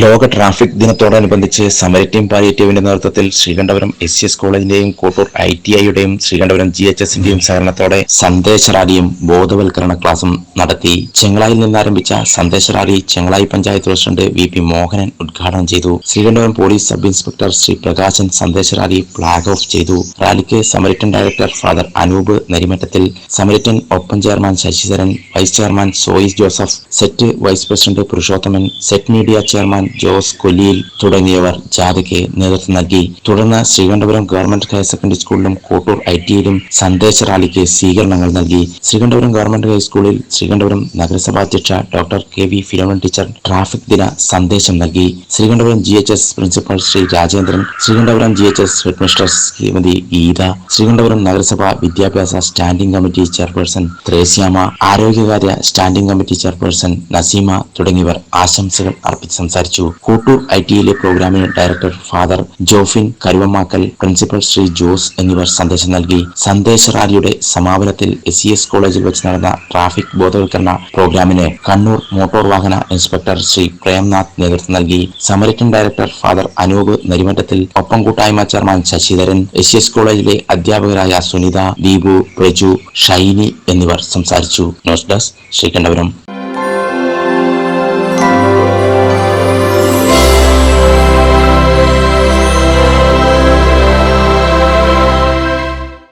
ലോക ട്രാഫിക് ദിനത്തോടനുബന്ധിച്ച് സമരറ്റീം പാലിയേറ്റീവിന്റെ നേതൃത്വത്തിൽ ശ്രീകണ്ഠപുരം എസ് സി എസ് കോളേജിന്റെയും കോട്ടൂർ ഐ ടി ഐയുടെയും ശ്രീകണ്ഠപുരം ജി എച്ച് എസിന്റെയും സഹകരണത്തോടെ സന്ദേശ റാലിയും ബോധവൽക്കരണ ക്ലാസും നടത്തി. ചെങ്ങളായിൽ നിന്നാരംഭിച്ച സന്ദേശ rally Chengalayi panchayat president V P Mohanan ഉദ്ഘാടനം ചെയ്തു. Sreekandapuram police sub inspector Shri Prakashan സന്ദേശ റാലി ഫ്ളാഗ് ഓഫ് ചെയ്തു. റാലിക്ക് Samaritan director father Anoop നരിമറ്റത്തിൽ Samaritan ഒപ്പം chairman Sasidharan vice chairman സോയിസ് Joseph set vice president Purushothaman set media chairman Jose കൊല്ലിയിൽ തുടങ്ങിയവർ ജാഥയ്ക്ക് നേതൃത്വം നൽകി. തുടർന്ന് ശ്രീകണ്ഠപുരം ഗവൺമെന്റ് ഹയർ സെക്കൻഡറി സ്കൂളിലും കോട്ടൂർ ഐ ടിയിലും സന്ദേശ റാലിക്ക് സ്വീകരണങ്ങൾ നൽകി. ശ്രീകണ്ഠപുരം ഗവൺമെന്റ് ഹൈസ്കൂളിൽ ശ്രീകണ്ഠപുരം നഗരസഭാ അധ്യക്ഷ doctor K V Philomen teacher traffic ദിന സന്ദേശം നൽകി. Sreekandapuram G H S principal Shri Rajendran Sreekandapuram G H S headmistress Shrimati Geetha Sreekandapuram നഗരസഭ വിദ്യാഭ്യാസ സ്റ്റാൻഡിംഗ് കമ്മിറ്റി ചെയർപേഴ്സൺ ത്രേസ്യാമ ആരോഗ്യകാര്യ സ്റ്റാൻഡിംഗ് കമ്മിറ്റി ചെയർപേഴ്സൺ നസീമ തുടങ്ങിയവർ ആശംസകൾ അർപ്പിച്ച് സംസാരിച്ചു. Koottoor I ടിയിലെ programming director father Jofin Karuvamakkal principal Shri Jose എന്നിവർ സന്ദേശം നൽകി. സന്ദേശ റാലിയുടെ സമാപനത്തിൽ എസ് സി എസ് കോളേജിൽ വെച്ച് നടന്ന ട്രാഫിക് ബോധവൽക്കരണ പ്രോഗ്രാമിന് കണ്ണൂർ മോട്ടോർ വാഹന ഇൻസ്പെക്ടർ ശ്രീ പ്രേംനാഥ് നേതൃത്വം നൽകി. Samaritan director father Anoop Narimattathil ഒപ്പം കൂട്ടായ്മ ചെയർമാൻ ശശിധരൻ എസ് എസ് കോളേജിലെ അധ്യാപകരായ സുനിത ദീപു പ്രജു ഷൈനി എന്നിവർ സംസാരിച്ചു. News desk Sreekandapuram.